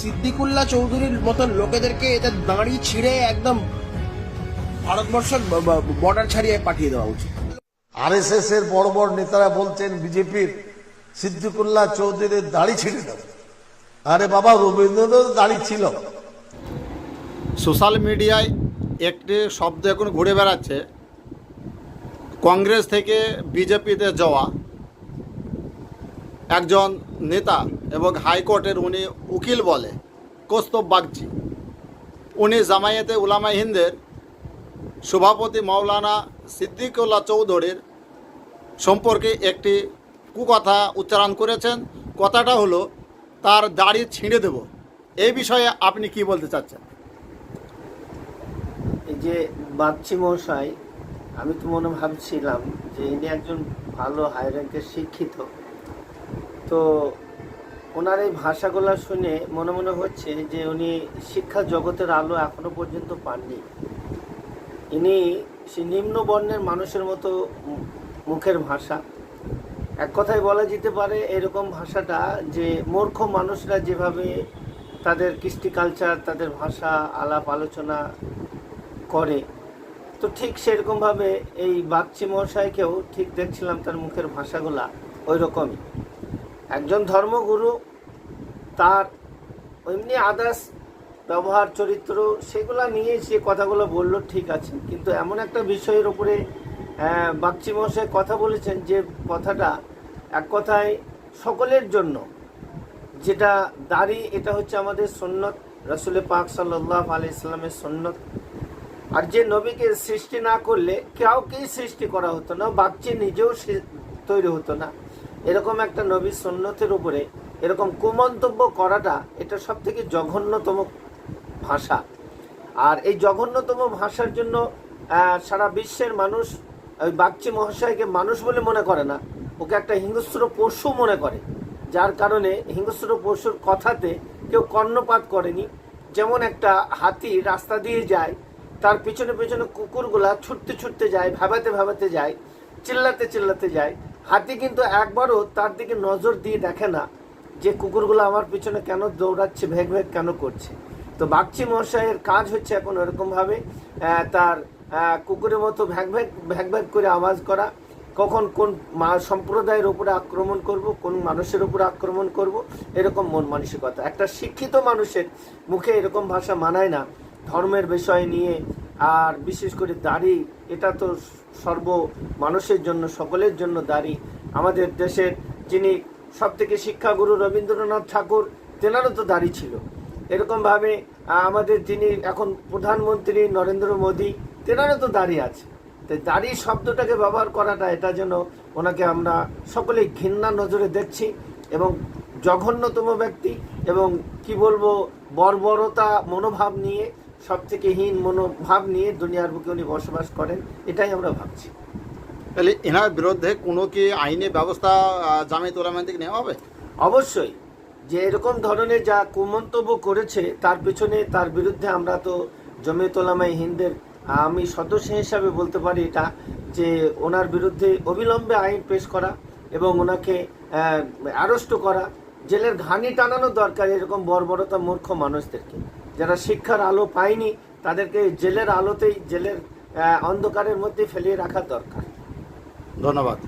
সিদ্দিকুল্লাহ চৌধুরীর মতন লোকেদেরকে এদের দাঁড়ি ছিঁড়ে একদম ভারতবর্ষের বর্ডার ছাড়িয়ে পাঠিয়ে দেওয়া উচিত। আরএসএস এর বড় বড় নেতারা বলছেন বিজেপির সিদ্দিকুল্লাহ চৌধুরীর দাড়ি ছিঁড়ে দেব আরে বাবা রবীন্দ্রনাথ দাড়ি ছিল। সোশ্যাল মিডিয়ায় একটি শব্দ এখন ঘুরে বেড়াচ্ছে কংগ্রেস থেকে বিজেপিতে যাওয়া। একজন নেতা এবং হাইকোর্টের উনি উকিল বলে, কৌস্তব বাগচি। উনি জামায়াতে উলামা হিন্দের সভাপতি মাওলানা সিদ্দিকুল্লাহ চৌধুরীর সম্পর্কে একটি কুকথা উচ্চারণ করেছেন। কথাটা হলো, তার দাড়ি ছিঁড়ে দেব। এই বিষয়ে আপনি কি বলতে চাচ্ছেন? এই যে বাগচি মশাই আমি তো মনে ভাবছিলাম যে ইনি একজন ভালো হাই র্যাঙ্কের শিক্ষিত। তো ওনার এই ভাষাগুলো শুনে মনে মনে হচ্ছে যে উনি শিক্ষা জগতের আলো এখনও পর্যন্ত পাননি। ইনি সে নিম্ন বর্ণের মানুষের মতো মুখের ভাষা। এক কথায় বলা যেতে পারে এরকম ভাষাটা যে মূর্খ মানুষরা যেভাবে তাদের কৃষ্টি কালচার তাদের ভাষা আলাপ আলোচনা করে। তো ঠিক সেরকমভাবে এই বাগচি মহাশয়কেও ঠিক দেখছিলাম তার মুখের ভাষাগুলা ওই রকমই একজন ধর্মগুরু তার এমনি আদার্স ব্যবহার চরিত্র সেগুলা নিয়ে সে কথাগুলো বলল ঠিক আছে। কিন্তু এমন একটা বিষয়ের উপরে আহ, বাগচি মশাই কথা বলেছেন যে কথাটা এক কথায় সকলের জন্য। যেটা দাড়ি এটা হচ্ছে আমাদের সন্ন্যত রসুল পাক সাল্লাহ আলি ইসলামের সন্ন্যত আর যে নবীকে সৃষ্টি না করলে কাউকেই সৃষ্টি করা হতো না বাচ্চা নিজেও তৈরি হতো না। এরকম একটা নবী সন্ন্যতের উপরে এরকম কুমন্তব্য করাটা এটা সব থেকে জঘন্যতম ভাষা। আর এই জঘন্যতম ভাষার জন্য সারা বিশ্বের মানুষ, ওই বাগচি মহাশয়কে মানুষ বলে মনে করে না। ওকে একটা হিংস্র পশু মনে করে। যার কারণে হিংস্র পশুর কথাতে কেউ কর্ণপাত করেনি। যেমন একটা হাতি রাস্তা দিয়ে যায়, তার পিছনে পিছনে কুকুরগুলা ছুটতে ছুটতে যায়, ভাবাতে ভাবাতে যায়, চিল্লাতে চিল্লাতে যায়। হাতি কিন্তু একবারও তার দিকে নজর দিয়ে দেখে না যে কুকুরগুলো আমার পিছনে কেন দৌড়াচ্ছে ভেগ ভেগ কেন করছে। তো বাগচি মশাইয়ের কাজ হচ্ছে এখন ওরকম ভাবে আহ, তার কুকুরের মতো ভ্যাগ ভ্যাগ ভ্যাগ ভ্যাগ করে আওয়াজ করা কখন কোন সম্প্রদায়ের উপরে আক্রমণ করব কোন মানুষের উপরে আক্রমণ করব এরকম মন মানসিকতা। একটা শিক্ষিত মানুষের মুখে এরকম ভাষা মানায় না ধর্মের বিষয় নিয়ে আর বিশেষ করে দাড়ি, এটা তো সর্ব মানুষের জন্য, সকলের জন্য দাড়ি। আমাদের দেশের যিনি সব থেকে শিক্ষাগুরু রবীন্দ্রনাথ ঠাকুর, তেনারও তো দাড়ি ছিল। এরকমভাবে আমাদের যিনি এখন প্রধানমন্ত্রী নরেন্দ্র মোদী, তেনারও তো দাড়ি আছে। তাই দাড়ি শব্দটাকে ব্যবহার করাটা, এটা যেন ওনাকে আমরা সকলেই ঘৃণা নজরে দেখছি এবং জঘন্যতম ব্যক্তি এবং কি বলব, বর্বরতা মনোভাব নিয়ে সব থেকে হীন মনোভাব নিয়ে দুনিয়ার বুকে উনি বসবাস করেন এটাই আমরা ভাবছি। তাহলে এনার বিরুদ্ধে কোনো কি আইনি ব্যবস্থা জামিয়াত উলামা থেকে নেওয়া হবে? অবশ্যই। যে এরকম ধরনের যা কুমন্তব্য করেছে তার পিছনে তার বিরুদ্ধে আমরা তো জমিয়তলামাই হিন্দের আমি সদস্য হিসাবে বলতে পারি এটা যে ওনার বিরুদ্ধে অবিলম্বে আইন পেশ করা এবং ওনাকে অ্যারেস্ট করা জেলের ঘানি টানানো দরকার এরকম বর্বরতা মূর্খ মানুষদেরকে। যারা শিক্ষার আলো পায়নি তাদেরকে জেলের আলোতেই জেলের অন্ধকারের মধ্যে ফেলিয়ে রাখা দরকার। ধন্যবাদ।